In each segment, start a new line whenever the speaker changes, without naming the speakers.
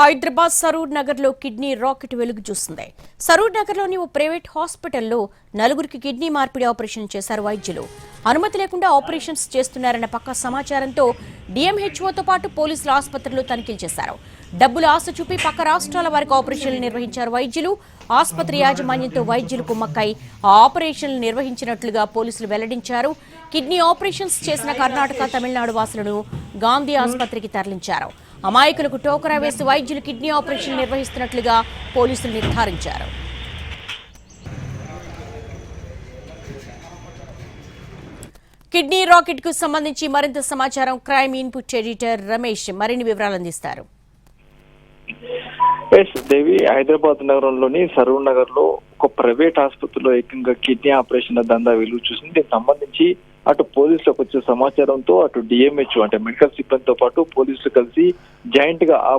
హైదరాబాద్ సరూర్ నగర్లో kidney racket వెలుగు చూస్తుంది. సరూర్ నగర్లోని ఓ ప్రైవేట్ హాస్పిటల్లో నలుగురికి కిడ్నీ మార్పిడి ఆపరేషన్ చేశారు వైద్యులు. అనుమతి లేకుండా ఆపరేషన్స్ చేస్తున్నారన్న పక్క సమాచారంతో డిఎంహెచ్ఓతో పాటు పోలీసులు ఆసుపత్రిలో తనిఖీలు చేశారు. డబ్బులు ఆశ చూపి పక్క రాష్ట్రాల వారికి ఆపరేషన్లు నిర్వహించారు వైద్యులు. ఆసుపత్రి యాజమాన్యంతో వైద్యులు కుమ్మక్కై ఆ ఆపరేషన్లు నిర్వహించినట్లుగా పోలీసులు వెల్లడించారు. కిడ్నీ ఆపరేషన్స్ చేసిన కర్ణాటక తమిళనాడు వాసులను గాంధీ ఆసుపత్రికి తరలించారు. అమాయకులకు టోకరా వేసి వైద్యులు కిడ్నీ ఆపరేషన్ నిర్వహిస్తున్నట్లుగా పోలీసులు నిర్ధారించారు. కిడ్నీ రాకెట్కు సంబంధించి మరింత సమాచారం క్రైమ్ ఇన్పుట్ ఎడిటర్ రమేష్ మరిన్ని వివరాలు అందిస్తారు.
దేవి హైదరాబాద్ నగరంలోని సరూర్ నగర్లో ఒక ప్రైవేట్ ఆసుపత్రిలో ఏకంగా కిడ్నీ ఆపరేషన్ దందా వెలుగు చూసింది. దీనికి సంబంధించి అటు పోలీసులకు వచ్చే సమాచారంతో అటు డిఎంహెచ్ అంటే మెడికల్ సిబ్బందితో పాటు పోలీసులు కలిసి జాయింట్గా ఆ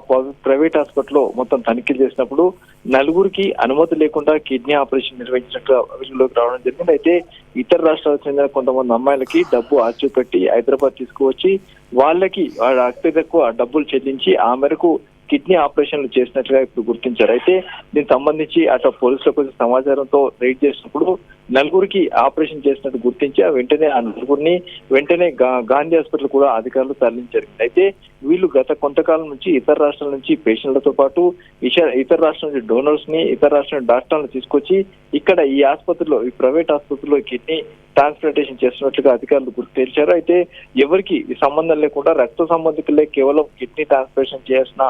ప్రైవేట్ హాస్పిటల్లో మొత్తం తనిఖీలు చేసినప్పుడు నలుగురికి అనుమతి లేకుండా కిడ్నీ ఆపరేషన్ నిర్వహించినట్లు వెలుగులోకి రావడం జరిగింది. అయితే ఇతర రాష్ట్రాలకు చెందిన కొంతమంది అమ్మాయిలకి డబ్బు ఆచూ పెట్టి హైదరాబాద్ తీసుకువచ్చి వాళ్ళకి వాళ్ళ అత్యధిక డబ్బులు చెల్లించి ఆ మేరకు కిడ్నీ ఆపరేషన్లు చేసినట్లుగా ఇప్పుడు గుర్తించారు. అయితే దీనికి సంబంధించి అటు పోలీసులకు వచ్చిన సమాచారంతో రైడ్ చేసినప్పుడు నలుగురికి ఆపరేషన్ చేసినట్టు గుర్తించి వెంటనే ఆ నలుగురిని వెంటనే గాంధీ హాస్పిటల్ కూడా అధికారులు తరలించారు. అయితే వీళ్ళు గత కొంతకాలం నుంచి ఇతర రాష్ట్రాల నుంచి పేషెంట్లతో పాటు ఇతర రాష్ట్రాల నుంచి డోనర్స్ని ఇతర రాష్ట్రాల డాక్టర్లను తీసుకొచ్చి ఇక్కడ ఈ ఆసుపత్రిలో ఈ ప్రైవేట్ ఆసుపత్రిలో కిడ్నీ ట్రాన్స్ప్లాంటేషన్ చేస్తున్నట్లుగా అధికారులు గుర్తు తేల్చారు అయితే ఎవరికి సంబంధం లేకుండా రక్త సంబంధికులే కేవలం కిడ్నీ ట్రాన్స్ప్లాంటేషన్ చేయాల్సిన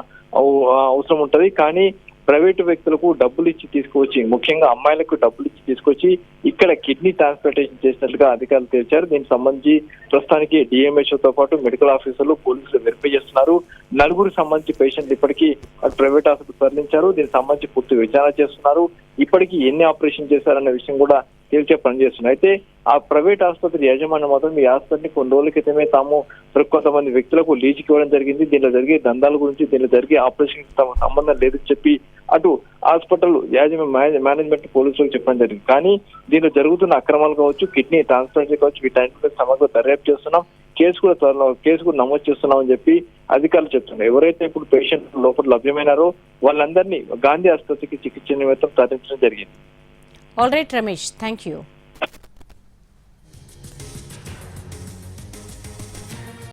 అవసరం ఉంటది. కానీ ప్రైవేటు వ్యక్తులకు డబ్బులు ఇచ్చి తీసుకొచ్చి ముఖ్యంగా అమ్మాయిలకు డబ్బులు ఇచ్చి తీసుకొచ్చి ఇక్కడ కిడ్నీ ట్రాన్స్ప్లాంటేషన్ చేసినట్లుగా అధికారులు తెలిచారు. దీనికి సంబంధించి ప్రస్తుతానికి DMHO తో పాటు మెడికల్ ఆఫీసర్లు పోలీసులు వెరిఫై చేస్తున్నారు. నలుగురికి సంబంధించి పేషెంట్లు ఇప్పటికీ ప్రైవేట్ ఆసుపత్రి తరలించారు. దీనికి సంబంధించి పూర్తి విచారణ చేస్తున్నారు. ఇప్పటికీ ఎన్ని ఆపరేషన్ చేశారన్న విషయం కూడా తేల్చే పని అయితే ఆ ప్రైవేట్ ఆసుపత్రి యాజమాన్యం మాత్రం ఈ ఆసుపత్రిని కొన్ని రోజుల క్రితమే తాము కొంతమంది వ్యక్తులకు లీజుకి ఇవ్వడం జరిగింది. దీనిలో జరిగే దందాల గురించి దీనిలో జరిగే ఆపరేషన్ తమ సంబంధం లేదని చెప్పి అటు హాస్పిటల్ యాజమాన్య మేనేజ్మెంట్ పోలీసులకు చెప్పడం జరిగింది. కానీ దీనిలో జరుగుతున్న అక్రమాలు కావచ్చు కిడ్నీ ట్రాన్స్ప్లాంట్ కావచ్చు వీటన్నిటిపై సమగ్ర దర్యాప్తు చేస్తున్నాం. కేసు కూడా త్వరలో కేసు కూడా నమోదు చేస్తున్నామని చెప్పి అధికారులు చెప్తున్నారు. ఎవరైతే ఇప్పుడు పేషెంట్ లోపల లభ్యమైనారో వాళ్ళందరినీ గాంధీ ఆసుపత్రికి చికిత్స నిమిత్తం తరలించడం జరిగింది.
All right, Ramesh, thank you.